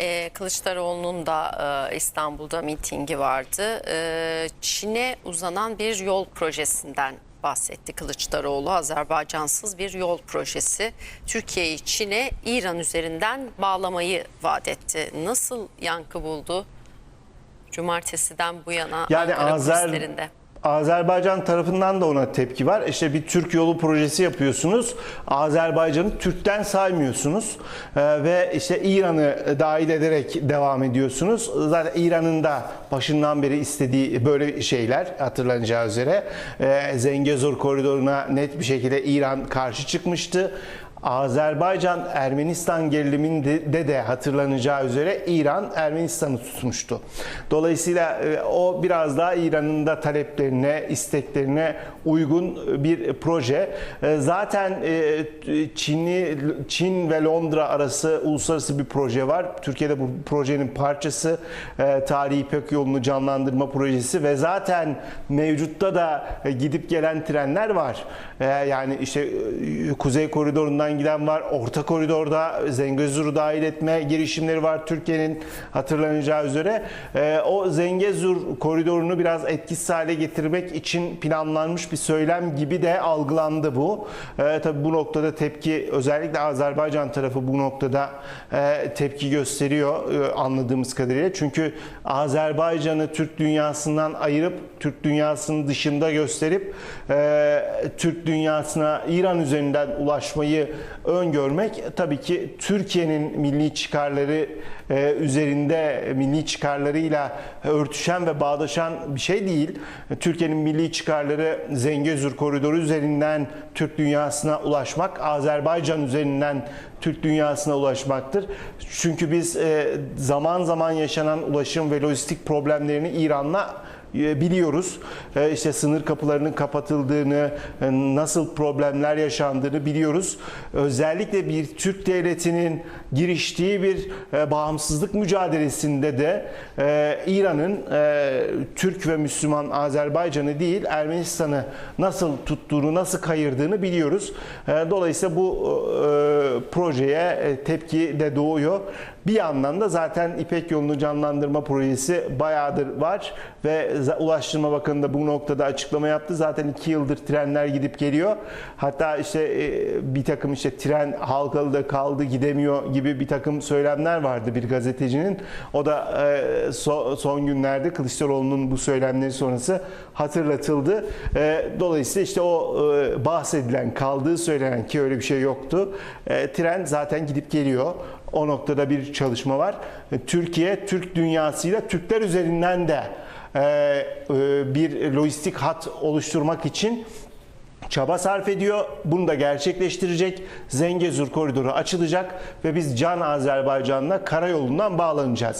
Ee, Kılıçdaroğlu'nun da e, İstanbul'da mitingi vardı. Ee, Çin'e uzanan bir yol projesinden bahsetti Kılıçdaroğlu. Azerbaycansız bir yol projesi. Türkiye'yi Çin'e İran üzerinden bağlamayı vaat etti. Nasıl yankı buldu? Cumartesiden bu yana Yani Ankara Azer kulislerinde. Azerbaycan tarafından da ona tepki var. İşte bir Türk yolu projesi yapıyorsunuz. Azerbaycan'ı Türk'ten saymıyorsunuz. Ee, ve işte İran'ı dahil ederek devam ediyorsunuz. Zaten İran'ın da başından beri istediği böyle şeyler hatırlanacağı üzere. Ee, Zengezur koridoruna net bir şekilde İran karşı çıkmıştı. Azerbaycan Ermenistan geriliminde de hatırlanacağı üzere İran Ermenistan'ı tutmuştu. Dolayısıyla e, o biraz daha İran'ın da taleplerine, isteklerine uygun bir proje. E, Zaten e, Çin'i Çin ve Londra arası uluslararası bir proje var. Türkiye'de bu projenin parçası Tarihi İpek Yolu'nu canlandırma projesi ve zaten mevcutta da gidip gelen trenler var. Yani işte Kuzey Koridorundan giden var. Orta koridorda Zengezur'u dahil etme girişimleri var Türkiye'nin hatırlanacağı üzere. E, O Zengezur koridorunu biraz etkisiz hale getirmek için planlanmış bir söylem gibi de algılandı bu. E, tabii bu noktada tepki özellikle Azerbaycan tarafı bu noktada e, tepki gösteriyor e, anladığımız kadarıyla. Çünkü Azerbaycan'ı Türk dünyasından ayırıp Türk dünyasının dışında gösterip e, Türk dünyasına İran üzerinden ulaşmayı öngörmek tabii ki Türkiye'nin milli çıkarları e, üzerinde milli çıkarlarıyla örtüşen ve bağdaşan bir şey değil. Türkiye'nin milli çıkarları Zengezur koridoru üzerinden Türk dünyasına ulaşmak, Azerbaycan üzerinden Türk dünyasına ulaşmaktır. Çünkü biz e, zaman zaman yaşanan ulaşım ve lojistik problemlerini İran'la biliyoruz. E, İşte sınır kapılarının kapatıldığını, e, nasıl problemler yaşandığını biliyoruz. Özellikle bir Türk devletinin giriştiği bir e, bağımsızlık mücadelesinde de e, İran'ın e, Türk ve Müslüman Azerbaycan'ı değil Ermenistan'ı nasıl tuttuğunu, nasıl kayırdığını biliyoruz. E, Dolayısıyla bu e, projeye e, tepki de doğuyor. Bir yandan da zaten İpek Yolu'nu canlandırma projesi bayağıdır var ve Ulaştırma Bakanı da bu noktada açıklama yaptı. Zaten iki yıldır trenler gidip geliyor. Hatta işte e, bir takım işte tren Halkalı'da kaldı gidemiyor gibi bir takım söylemler vardı bir gazetecinin. O da e, so- son günlerde Kılıçdaroğlu'nun bu söylemleri sonrası hatırlatıldı. E, Dolayısıyla işte o bahsedilen kaldığı söylenen ki öyle bir şey yoktu. Tren zaten gidip geliyor. O noktada bir çalışma var. Türkiye, Türk dünyasıyla Türkler üzerinden de bir lojistik hat oluşturmak için çaba sarf ediyor. Bunu da gerçekleştirecek. Zengezur koridoru açılacak ve biz Can Azerbaycan'la karayolundan bağlanacağız.